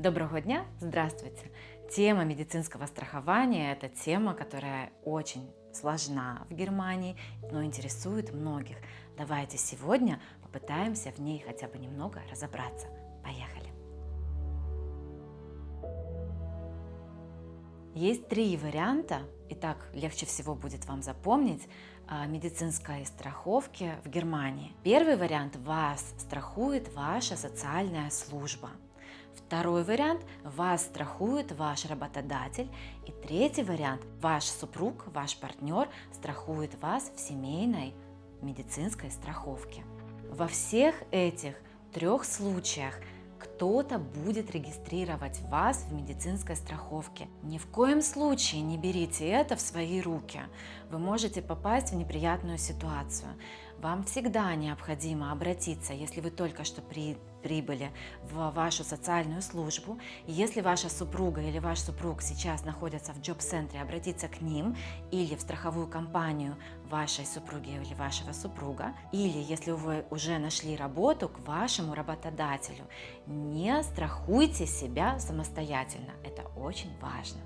Доброго дня, здравствуйте! Тема медицинского страхования – это тема, которая очень сложна в Германии, но интересует многих. Давайте сегодня попытаемся в ней хотя бы немного разобраться. Поехали! Есть три варианта, и так легче всего будет вам запомнить, а, медицинской страховки в Германии. Первый вариант – вас страхует ваша социальная служба – Второй вариант – вас страхует ваш работодатель. И третий вариант – ваш супруг, ваш партнер страхует вас в семейной медицинской страховке. Во всех этих трех случаях кто-то будет регистрировать вас в медицинской страховке. Ни в коем случае не берите это в свои руки. Вы можете попасть в неприятную ситуацию. Вам всегда необходимо обратиться, если вы только что при, прибыли в вашу социальную службу. Если ваша супруга или ваш супруг сейчас находятся в джоб-центре, обратиться к ним или в страховую компанию вашей супруги или вашего супруга. Или если вы уже нашли работу, к вашему работодателю. Не страхуйте себя самостоятельно. Это очень важно.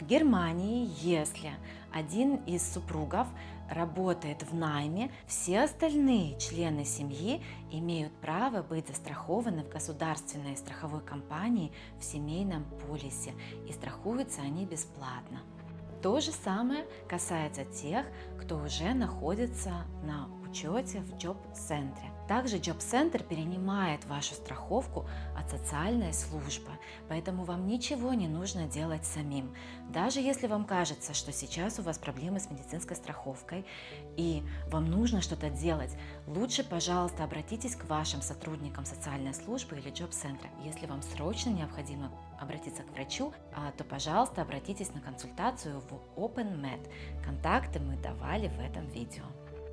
В Германии, если один из супругов работает в найме, все остальные члены семьи имеют право быть застрахованы в государственной страховой компании в семейном полисе, и страхуются они бесплатно. То же самое касается тех, кто уже находится на учете в джоб-центре. Также Job Center перенимает вашу страховку от социальной службы, поэтому вам ничего не нужно делать самим. Даже если вам кажется, что сейчас у вас проблемы с медицинской страховкой и вам нужно что-то делать, лучше, пожалуйста, обратитесь к вашим сотрудникам социальной службы или Job Center. Если вам срочно необходимо обратиться к врачу, а, то, пожалуйста, обратитесь на консультацию в OpenMed. Контакты мы давали в этом видео.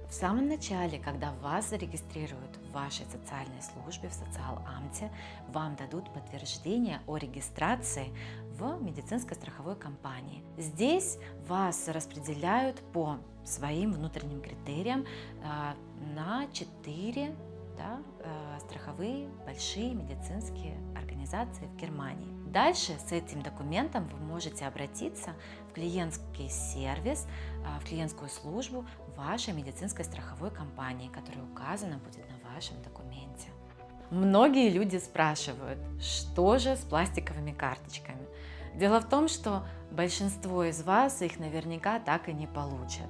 В самом начале, когда вас зарегистрируют в вашей социальной службе, в социаламте, вам дадут подтверждение о регистрации в медицинской страховой компании. Здесь вас распределяют по своим внутренним критериям а, на 4 да, а, страховые большие медицинские организации в Германии. Дальше с этим документом вы можете обратиться в клиентский сервис, а, в клиентскую службу вашей медицинской страховой компании, которая указана будет на вашем документе. Многие люди спрашивают, что же с пластиковыми карточками? Дело в том, что большинство из вас их наверняка так и не получат.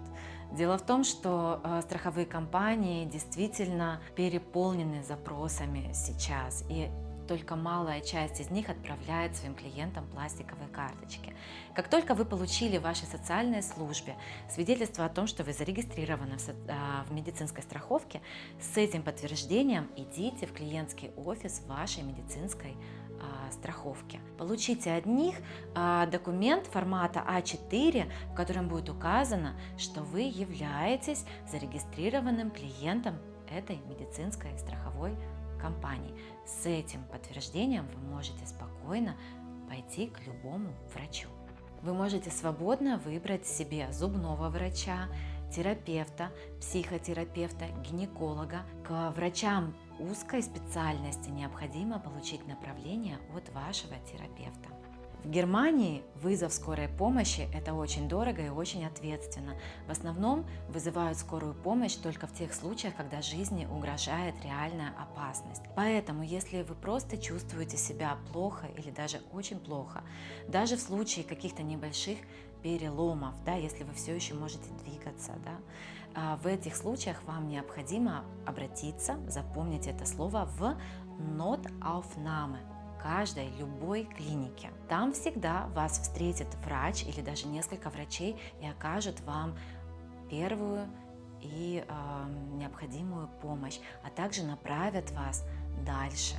Дело в том, что э, страховые компании действительно переполнены запросами сейчас, и только малая часть из них отправляет своим клиентам пластиковые карточки. Как только вы получили в вашей социальной службе свидетельство о том, что вы зарегистрированы в, а, в медицинской страховке, с этим подтверждением идите в клиентский офис вашей медицинской а, страховки. Получите от них а, документ формата А4, в котором будет указано, что вы являетесь зарегистрированным клиентом этой медицинской страховой компаний. С этим подтверждением вы можете спокойно пойти к любому врачу. Вы можете свободно выбрать себе зубного врача, терапевта, психотерапевта, гинеколога. К врачам узкой специальности необходимо получить направление от вашего терапевта. В Германии вызов скорой помощи – это очень дорого и очень ответственно. В основном вызывают скорую помощь только в тех случаях, когда жизни угрожает реальная опасность. Поэтому, если вы просто чувствуете себя плохо или даже очень плохо, даже в случае каких-то небольших переломов, да, если вы все еще можете двигаться, да, а в этих случаях вам необходимо обратиться, запомните это слово, в Notaufnahme каждой, любой клинике. Там всегда вас встретит врач или даже несколько врачей и окажут вам первую и э, необходимую помощь, а также направят вас дальше.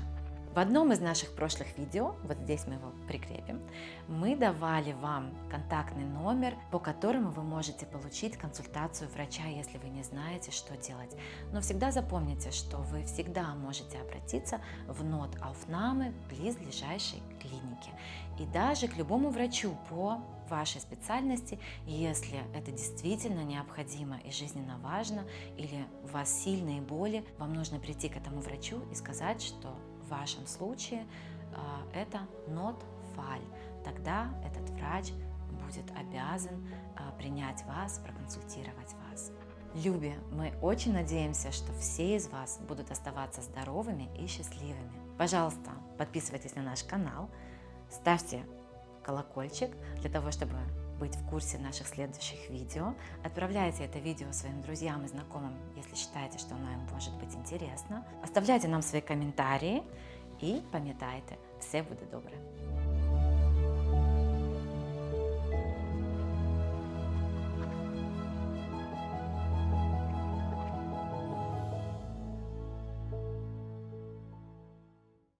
В одном из наших прошлых видео, вот здесь мы его прикрепим, мы давали вам контактный номер, по которому вы можете получить консультацию врача, если вы не знаете, что делать. Но всегда запомните, что вы всегда можете обратиться в Notaufnahme близлежащей клиники. И даже к любому врачу по вашей специальности, если это действительно необходимо и жизненно важно, или у вас сильные боли, вам нужно прийти к этому врачу и сказать, что в вашем случае а, это not фаль. Тогда этот врач будет обязан а, принять вас, проконсультировать вас. Люби, мы очень надеемся, что все из вас будут оставаться здоровыми и счастливыми. Пожалуйста, подписывайтесь на наш канал, ставьте колокольчик для того, чтобы быть в курсе наших следующих видео. Отправляйте это видео своим друзьям и знакомым, если считаете, что оно им может быть интересно. Оставляйте нам свои комментарии и пам'ятайте, все буде добре.